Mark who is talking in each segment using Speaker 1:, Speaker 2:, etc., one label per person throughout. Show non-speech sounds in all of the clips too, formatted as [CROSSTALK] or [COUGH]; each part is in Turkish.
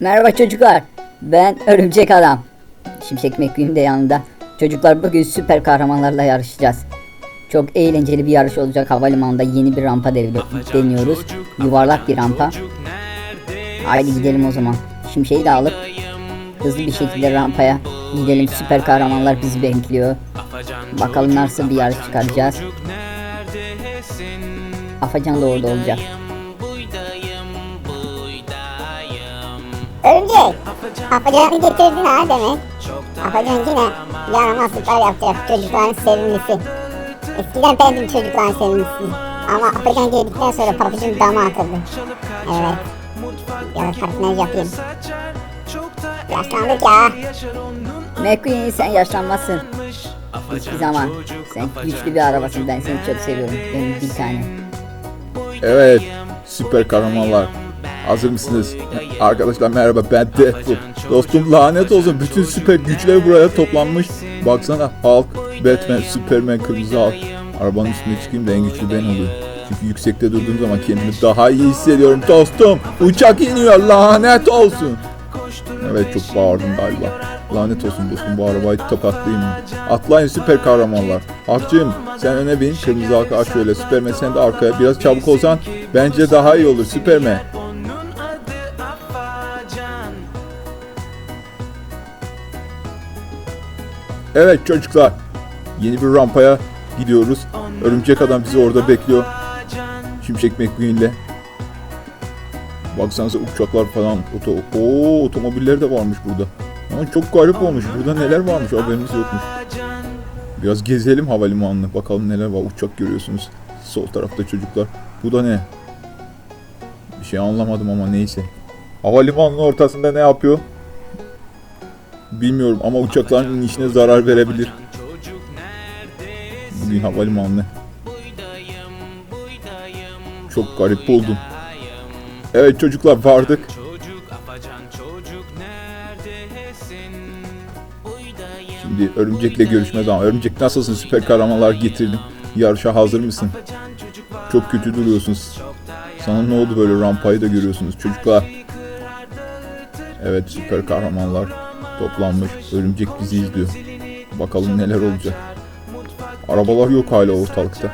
Speaker 1: Merhaba çocuklar. Ben Örümcek Adam. Şimşek McQueen de yanında. Çocuklar bugün süper kahramanlarla yarışacağız. Çok eğlenceli bir yarış olacak. Havalimanında yeni bir rampa deniyoruz. Yuvarlak bir rampa. Haydi gidelim o zaman. Şimşeği de alıp hızlı bir şekilde rampaya gidelim. Süper kahramanlar bizi bekliyor. Bakalım nasıl bir yarış çıkaracağız. Afacan da orada olacak.
Speaker 2: Örümcek. Afacan'ı getirdin ha demek. Afacan yine yaramazlıklar yapacak çocukların sevimlisi. Eskiden bendim çocukların sevimlisi. Ama Afacan geldikten sonra papucun dama atıldı. Evet. Biraz partner yapayım. Yaşlandık ya.
Speaker 1: McQueen sen yaşlanmazsın. Hiçbir zaman. Sen güçlü bir arabasın. Ben seni çok seviyorum. Benim bir tane.
Speaker 3: Evet, süper kahramanlar. Hazır mısınız? Arkadaşlar merhaba ben Deadpool. Dostum lanet olsun bütün süper güçler buraya toplanmış. Baksana Hulk, Batman, Superman, Kırmızı Hulk. Arabanın üstüne çıkayım da en güçlü ben olayım. Çünkü yüksekte durduğum zaman kendimi daha iyi hissediyorum dostum. Uçak iniyor lanet olsun. Evet çok bağırdım galiba. Lanet olsun dostum bu arabayı tokatlayayım? Atlayın süper kahramanlar. Hakçığım sen öne bin kırmızı halka aç şöyle. Süpermen sen de arkaya biraz çabuk olsan bence daha iyi olur Süpermen. Evet çocuklar yeni bir rampaya gidiyoruz. Örümcek adam bizi orada bekliyor. Şimşek McQueen ile. Baksanıza uçaklar falan, oto, Oo, otomobiller de varmış burada. Ama çok garip olmuş. Burada neler varmış haberimiz yokmuş. Biraz gezelim havalimanını. Bakalım neler var. Uçak görüyorsunuz. Sol tarafta çocuklar. Bu da ne? Bir şey anlamadım ama neyse. Havalimanının ortasında ne yapıyor? Bilmiyorum ama uçakların inişine zarar verebilir. Bugün havalimanı. Çok garip buldum. Evet çocuklar vardık. Şimdi örümcekle görüşme zamanı. Örümcek nasılsın? Süper kahramanlar getirdim. Yarışa hazır mısın? Çok kötü duruyorsunuz. Sana ne oldu böyle rampayı da görüyorsunuz çocuklar. Evet süper kahramanlar toplanmış. Örümcek bizi izliyor. Bakalım neler olacak. Arabalar yok hala ortalıkta.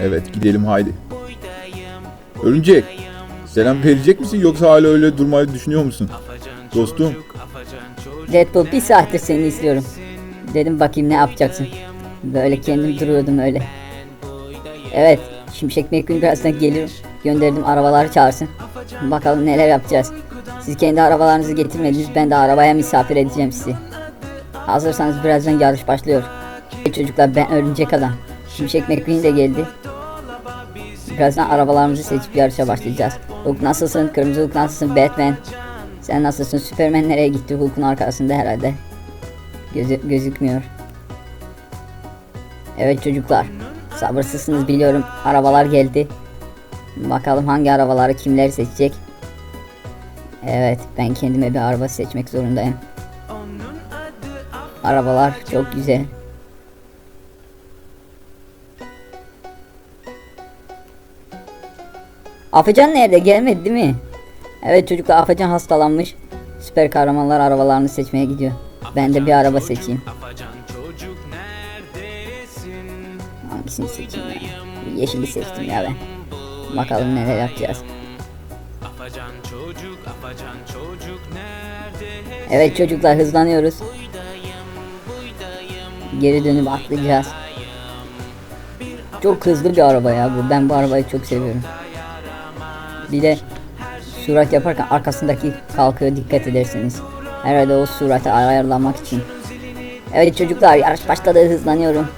Speaker 3: Evet gidelim haydi. Örümcek selam verecek misin yoksa hala öyle durmayı düşünüyor musun? Dostum
Speaker 1: Deadpool bir saattir seni izliyorum. Dedim bakayım ne yapacaksın. Böyle kendim duruyordum öyle. Evet. Şimşek McQueen birazdan gelir. Gönderdim arabaları çağırsın. Bakalım neler yapacağız. Siz kendi arabalarınızı getirmediniz. Ben de arabaya misafir edeceğim sizi. Hazırsanız birazdan yarış başlıyor. Çocuklar ben örümcek adam. Şimşek McQueen de geldi. Birazdan arabalarımızı seçip yarışa başlayacağız. Hulk nasılsın? Kırmızı Hulk nasılsın? Batman. Sen nasılsın? Superman nereye gitti? Hulk'un arkasında herhalde. Gözü, gözükmüyor. Evet çocuklar. Sabırsızsınız biliyorum. Arabalar geldi. Bakalım hangi arabaları kimler seçecek. Evet ben kendime bir araba seçmek zorundayım. Arabalar çok güzel. Afacan nerede? Gelmedi değil mi? Evet çocuklar Afacan hastalanmış. Süper kahramanlar arabalarını seçmeye gidiyor. Ben de bir araba seçeyim. Hangisini seçeyim ya? Yeşili seçtim ya ben. Bakalım neler yapacağız. Evet çocuklar hızlanıyoruz. Geri dönüp atlayacağız. Çok hızlı bir araba ya bu. Ben bu arabayı çok seviyorum. Bir de surat yaparken arkasındaki kalkıyor dikkat ederseniz. Herhalde o suratı ayarlamak için. Evet çocuklar yarış başladı hızlanıyorum.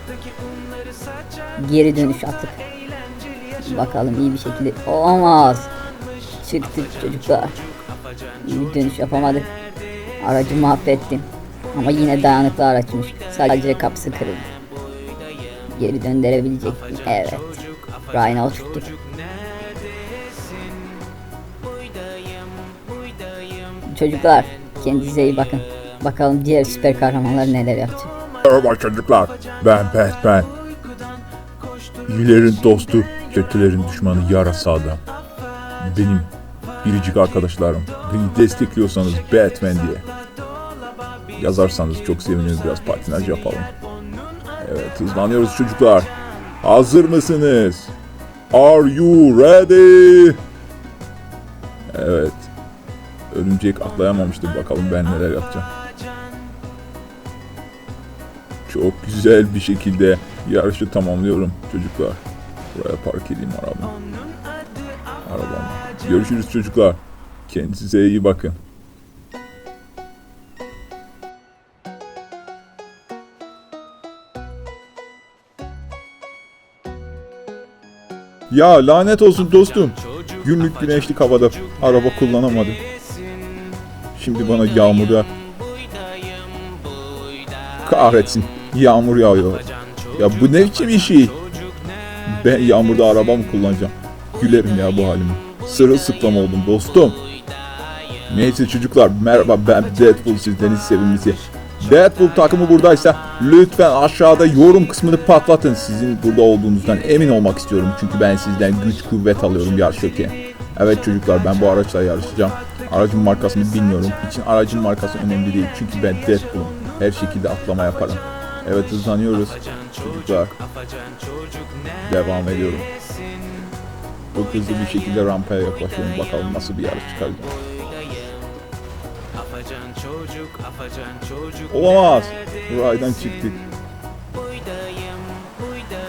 Speaker 1: Geri dönüş atıp. Bakalım iyi bir şekilde. Olamaz. Çıktık çocuklar. İyi dönüş yapamadık. Aracı mahvettim. Ama yine dayanıklı araçmış. Sadece kapısı kırıldı. Geri döndürebilecek. Evet. Ryan'a oturttuk. Çocuklar kendinize iyi bakın. Bakalım diğer süper kahramanlar neler yapacak.
Speaker 3: Merhaba çocuklar. Ben Batman. İyilerin dostu, kötülerin düşmanı yarasa adam. Benim biricik arkadaşlarım. Beni destekliyorsanız Batman diye. Yazarsanız çok seviniriz biraz patinaj yapalım. Evet hızlanıyoruz çocuklar. Hazır mısınız? Are you ready? Evet. Örümcek atlayamamıştı. Bakalım ben neler yapacağım. Çok güzel bir şekilde yarışı tamamlıyorum çocuklar. Buraya park edeyim arabamı. Arabamı. Görüşürüz çocuklar. Kendinize iyi bakın. Ya lanet olsun dostum. Günlük güneşlik havada araba kullanamadım. Şimdi bana yağmurda kahretsin yağmur yağıyor. Ya bu ne biçim işi? Ben yağmurda araba mı kullanacağım? Gülerim ya bu halime. Sırılsıklam oldum dostum. Neyse çocuklar merhaba ben Deadpool sizlerin sevimlisi. Deadpool takımı buradaysa lütfen aşağıda yorum kısmını patlatın. Sizin burada olduğunuzdan emin olmak istiyorum. Çünkü ben sizden güç kuvvet alıyorum yarışırken. Evet çocuklar ben bu araçla yarışacağım. Aracın markasını bilmiyorum. İçin aracın markası önemli değil. Çünkü ben Deadpool'um. Her şekilde atlama yaparım. Evet hızlanıyoruz. Çocuklar devam ediyorum. Çok hızlı bir şekilde rampaya yaklaşıyorum. Bakalım nasıl bir yarış çıkaracağım. Olamaz. Raydan çıktık.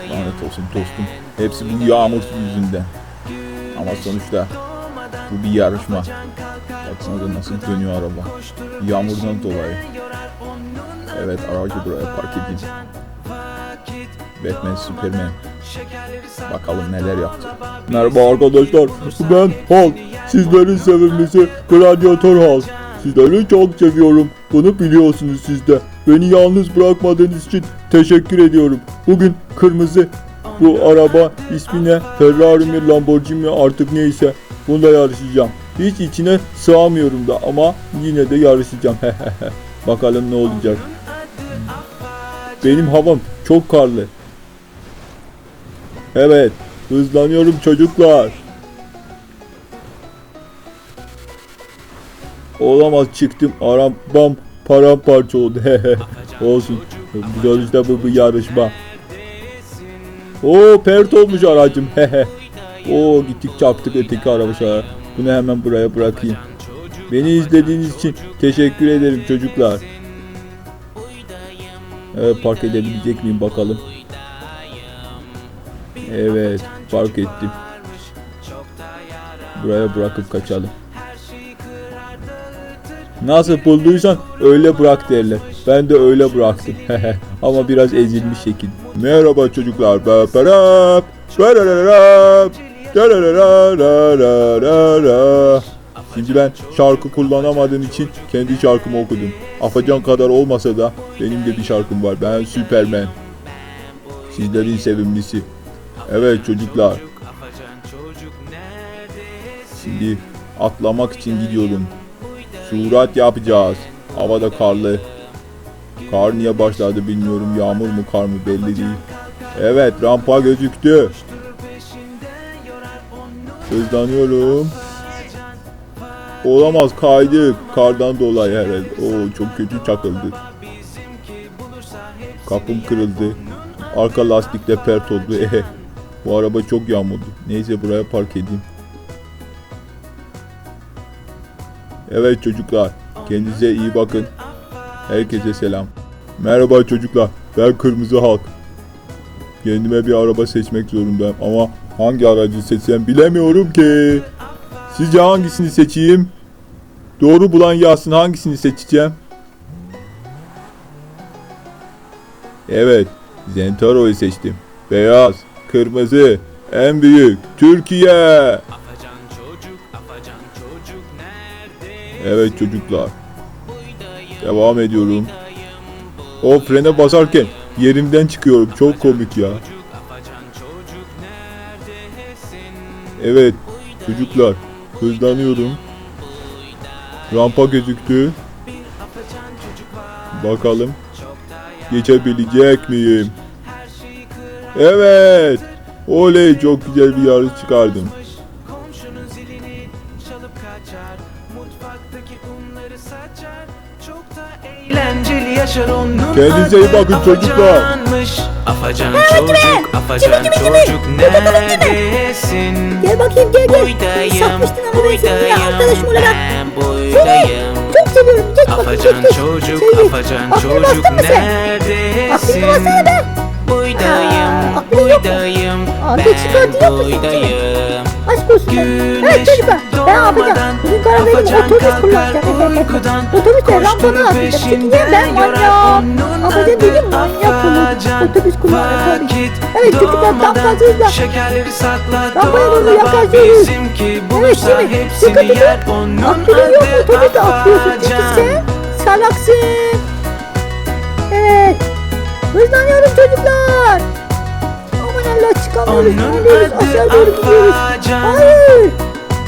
Speaker 3: Lanet olsun dostum. Hepsi bu yağmur yüzünden. Ama sonuçta bu bir yarışma. Baksana da nasıl dönüyor araba. Yağmurdan dolayı. Evet aracı buraya park edeyim. Batman, Superman. Bakalım neler yaptı. Merhaba arkadaşlar. Ben Hulk. Sizlerin sevimlisi Gladiator Hulk. Sizleri çok seviyorum. Bunu biliyorsunuz siz de. Beni yalnız bırakmadığınız için teşekkür ediyorum. Bugün kırmızı bu araba ismine Ferrari mi Lamborghini mi artık neyse bunda yarışacağım. Hiç içine sığamıyorum da ama yine de yarışacağım. [LAUGHS] Bakalım ne olacak. Benim havam çok karlı. Evet, hızlanıyorum çocuklar. Olamaz çıktım arabam paramparça oldu. [LAUGHS] Olsun. Sonuçta bu bir yarışma. Oo pert olmuş aracım. [LAUGHS] Oo gittik çarptık öteki arabaşa. Bunu hemen buraya bırakayım. Beni izlediğiniz için teşekkür ederim çocuklar. Evet park edebilecek miyim bakalım. Evet park ettim. Buraya bırakıp kaçalım. Nasıl bulduysan öyle bırak derler. Ben de öyle bıraktım. Ama biraz ezilmiş şekil. Merhaba çocuklar. Barararap, darararararara. Şimdi ben şarkı kullanamadığım için kendi şarkımı okudum. Afacan kadar olmasa da benim de bir şarkım var. Ben Süpermen. Sizlerin sevimlisi. Evet çocuklar. Şimdi atlamak için gidiyorum. Surat yapacağız. Havada karlı. Kar niye başladı bilmiyorum. Yağmur mu kar mı belli değil. Evet rampa gözüktü. Hızlanıyorum. Olamaz kaydık. Kardan dolayı herhalde. Oo çok kötü çakıldı. Kapım kırıldı. Arka lastikte pert oldu. [LAUGHS] Ehe. Bu araba çok yağmurlu. Neyse buraya park edeyim. Evet çocuklar, kendinize iyi bakın. Herkese selam. Merhaba çocuklar, ben Kırmızı Halk. Kendime bir araba seçmek zorundayım ama hangi aracı seçsem bilemiyorum ki. Sizce hangisini seçeyim? Doğru bulan yazsın hangisini seçeceğim? Evet, Zentaro'yu seçtim. Beyaz, kırmızı, en büyük, Türkiye.
Speaker 4: Afacan çocuk, afacan çocuk nerede?
Speaker 3: Evet çocuklar. Devam ediyorum. O frene basarken yerimden çıkıyorum. Çok komik ya. Evet çocuklar. Hızlanıyorum. Rampa gözüktü. Bakalım geçebilecek miyim? Evet. Oley çok güzel bir yarış çıkardım. Kendinize iyi bakın çocuklar.
Speaker 4: Afacan çocuk, afacan çocuk neredesin?
Speaker 5: Gel bakayım gel gel.
Speaker 4: Buydayım,
Speaker 5: Satmıştın ama ben seni yine
Speaker 4: buydayım,
Speaker 5: arkadaşım olarak.
Speaker 4: buydayım.
Speaker 5: Çok seviyorum. Geç bakayım geç
Speaker 4: çocuk,
Speaker 5: Şey,
Speaker 4: afacan
Speaker 5: aklını
Speaker 4: çocuk
Speaker 5: bastın mı sen?
Speaker 4: neredesin?
Speaker 5: Aklını bassana be.
Speaker 4: Buydayım,
Speaker 5: Aa, aklın yok mu?
Speaker 4: buydayım,
Speaker 5: Aa, geç
Speaker 4: ben
Speaker 5: çıkartı yok mu sizce?
Speaker 4: buydayım.
Speaker 5: Aşk olsun. Evet çocuklar ben yapacağım. Bugün
Speaker 4: afacan
Speaker 5: otobüs kullanacağım. rampadan
Speaker 4: Koşturur
Speaker 5: atlayacak. Çünkü
Speaker 4: peşinden
Speaker 5: ben manyak.
Speaker 4: onun
Speaker 5: Afacan dedim manyak olur. Otobüs.
Speaker 4: Vakit
Speaker 5: Evet çocuklar tam
Speaker 4: doğmadan
Speaker 5: gaz hızla.
Speaker 4: Şekerleri sakla
Speaker 5: Rampaya doğru yaklaşıyoruz. Evet şimdi
Speaker 4: yer onun
Speaker 5: Aklın yok
Speaker 4: adı
Speaker 5: otobüsle atlıyorsun çünkü sen salaksın. Evet. Hızlanıyorum çocuklar. Aman Allah çıkamıyoruz.
Speaker 4: Onun adı
Speaker 5: Aşağı doğru gidiyoruz. Hayır.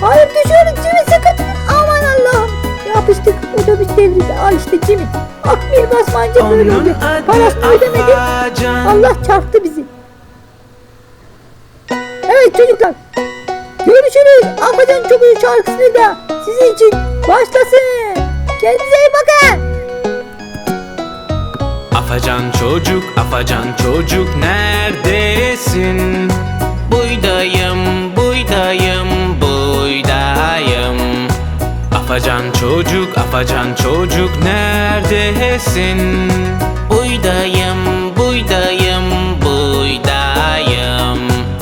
Speaker 5: Hayır düşüyoruz Cimri sakın. Aman Allah'ım. Yapıştık. Otobüs devrildi. Al işte Cimri. Akbil basmanca böyle
Speaker 4: Onun
Speaker 5: oldu. Parasını ödemedim.
Speaker 4: Afacan.
Speaker 5: Allah çarptı bizi. Evet çocuklar. Görüşürüz. Afacan Çocuğu şarkısını da sizin için başlasın. Kendinize iyi bakın.
Speaker 4: Afacan çocuk, afacan çocuk neredesin? Buydayım, buydayım, buydayım. Afacan çocuk, afacan çocuk neredesin? Buydayım,